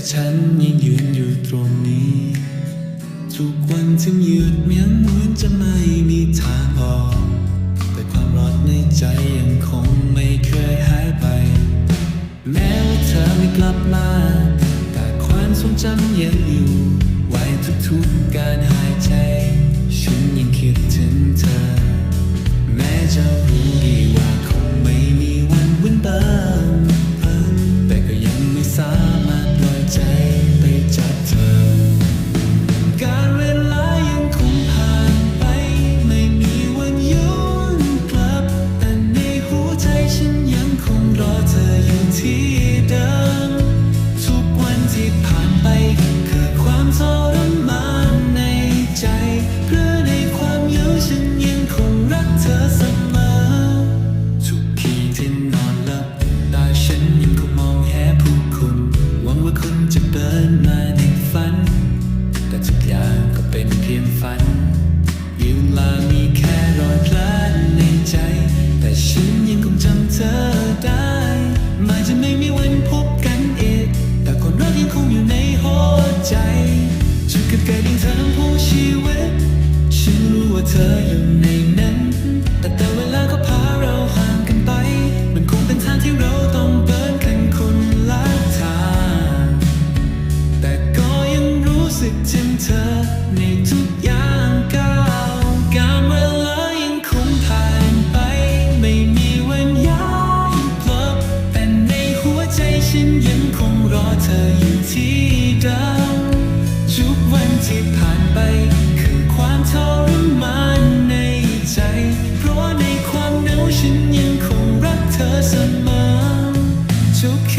แต่ฉันยังยืนอยู่ตรงนี้ ทุกวันถึงหยุดเหมือนเหมือนจะไม่มีทางออก แต่ความร้อนในใจยังคงไม่เคยหายไป แม้ว่าเธอไม่กลับมา แต่ความทรงจำยังอยู่ ไว้ทุกๆการหายใจ ยังเธอผู้ชีวิตฉันรู้ว่าเธออยู่ในนั้น แต่แต่เวลาก็พาเราห่างกันไป มันคงเป็นทางที่เราต้องเดินกันคนละทางแต่ก็ยังรู้สึกถึงเธอในทุกอย่างก้าวการเวลายังคงผ่านไป ไม่มีวันย้อนกลับแต่ในหัวใจฉันยังคงรอเธออยู่ที่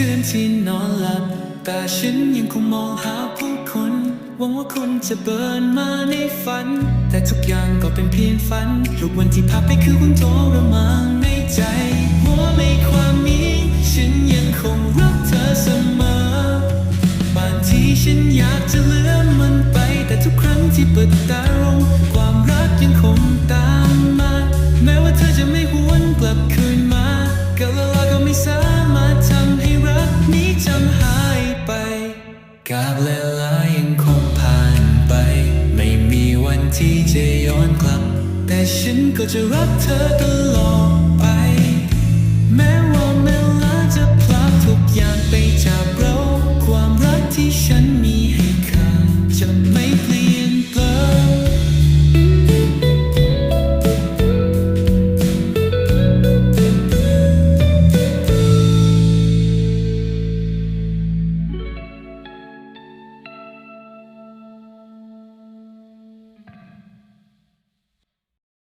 คืนที่นอนหลับ แตาฉันยังคงมองหาผู้คนหวังว่าคุณจะเบินมาในฝัน แต่ทุกอย่างก็เป็นเพียงฝันทุกวันที่ผ่านไปคือความทรมานในใจหัวไม่ความมีฉันยังคงรักเธอเสมอบางทีฉันอยากจะเลือนมันไป แต่ทุกครั้งที่เปิดตาลงความรักยังคงตาม้อนกลับ แต่ฉันก็จะรักเธอตลอดไป แม้